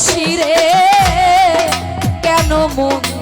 বিদেশি রে? কেন মন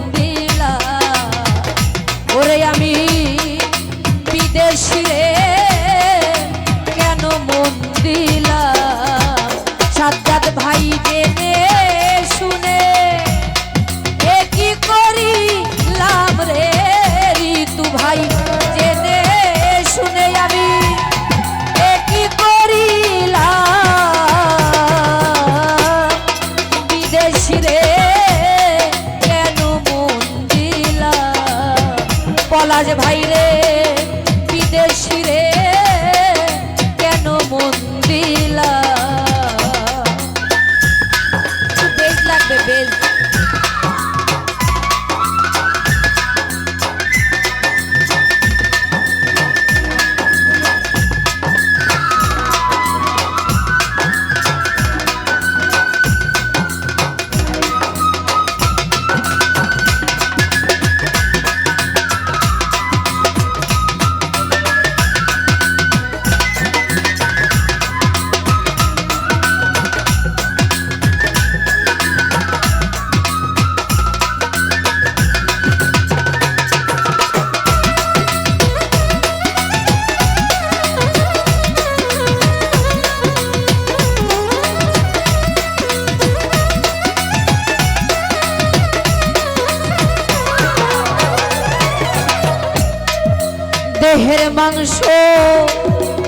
মাংস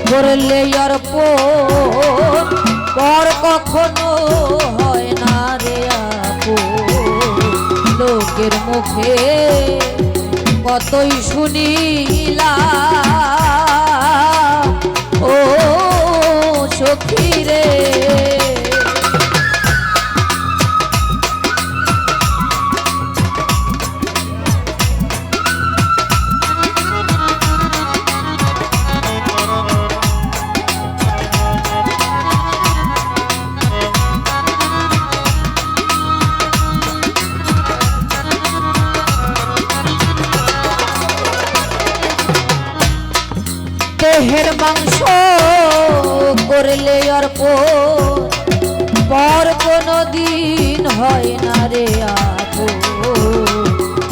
করলে অর্প পর কখনো হয় না রে আপো। লোকের মুখে কতই শুনিলা ও সখী রে। মাংস করলে অর্প পর কোনো দিন হয় না রে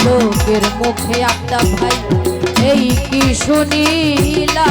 লোকের মুখে একটা ভাই, এই কি শুনিলা?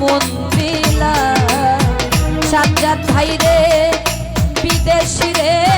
মন দিলা সাজ্জাদ ভাইরে বিদেশি রে।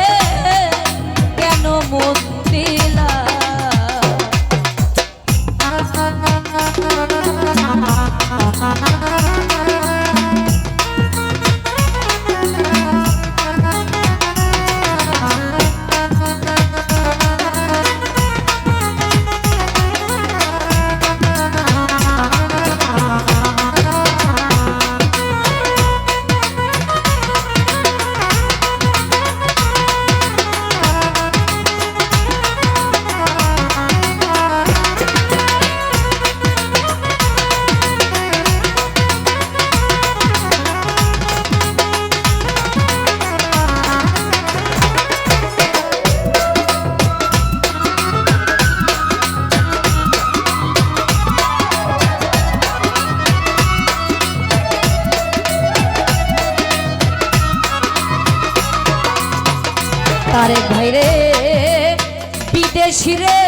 তারে ভাইরে বিদেশি রে,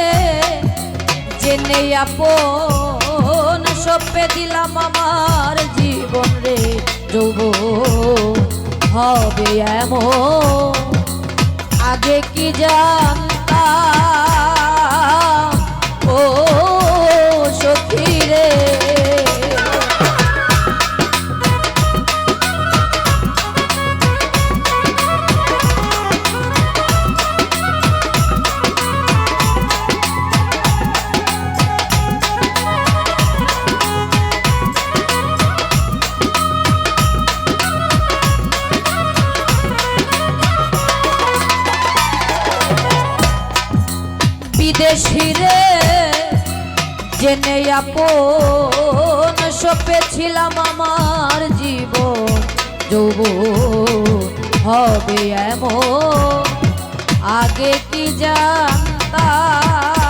জেনে আপন সপে দিলাম আমার জীবন রে যৌব হবে এমন। আগে কি জানতা ও বিদেশি রে জেনে আপন সপেছিলাম আমার জীব যৌব হবে এমন। আগে কি জানতাম?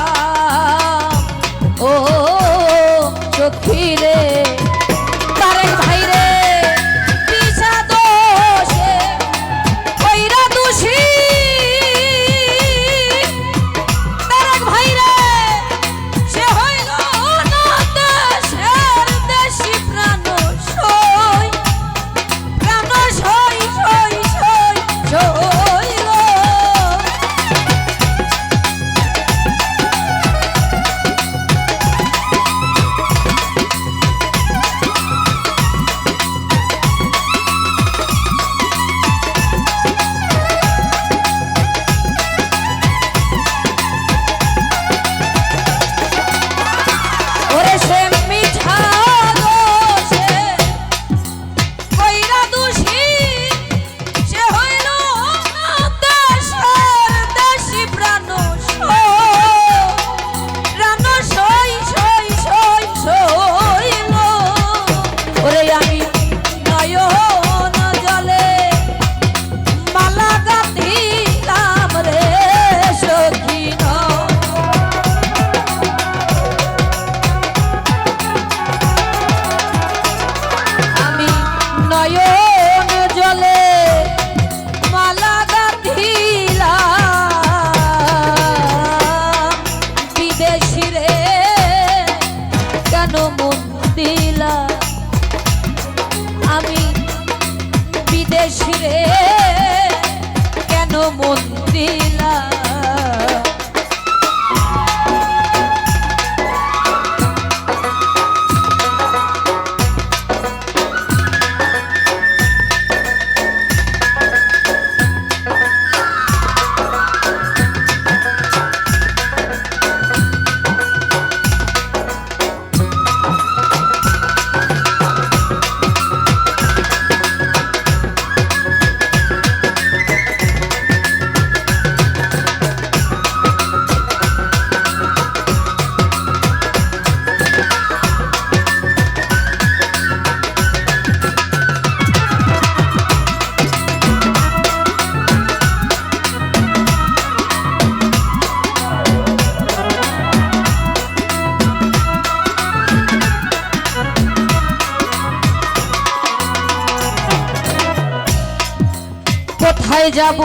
কোথায় যাব?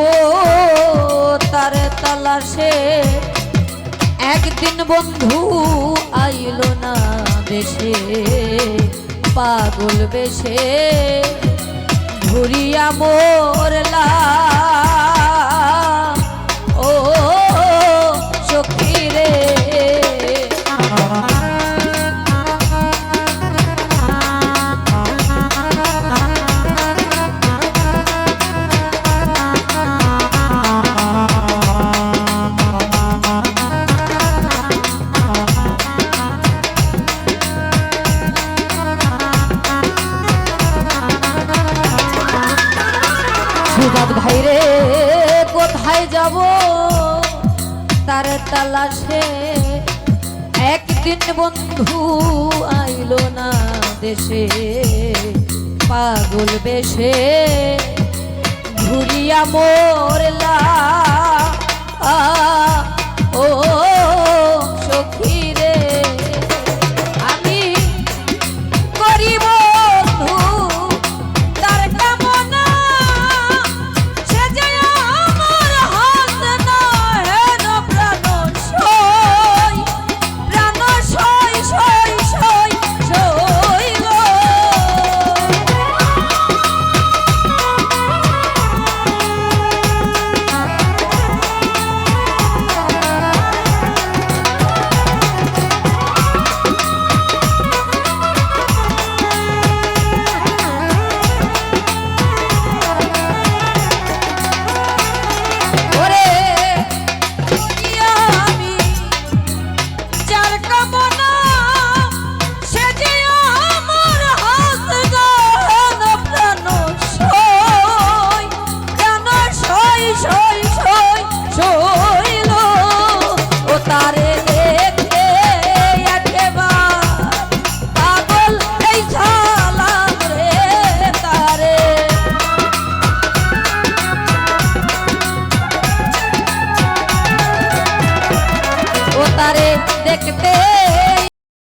তার তালাশে একদিন বন্ধু আইল না দেশে পাগল বেশে। ঘুরিয়া মোরলা যাব তার তালাশে একদিন বন্ধু আইল না দেশে। পাগল বেশে ঘুরিয়া মোরলা। ও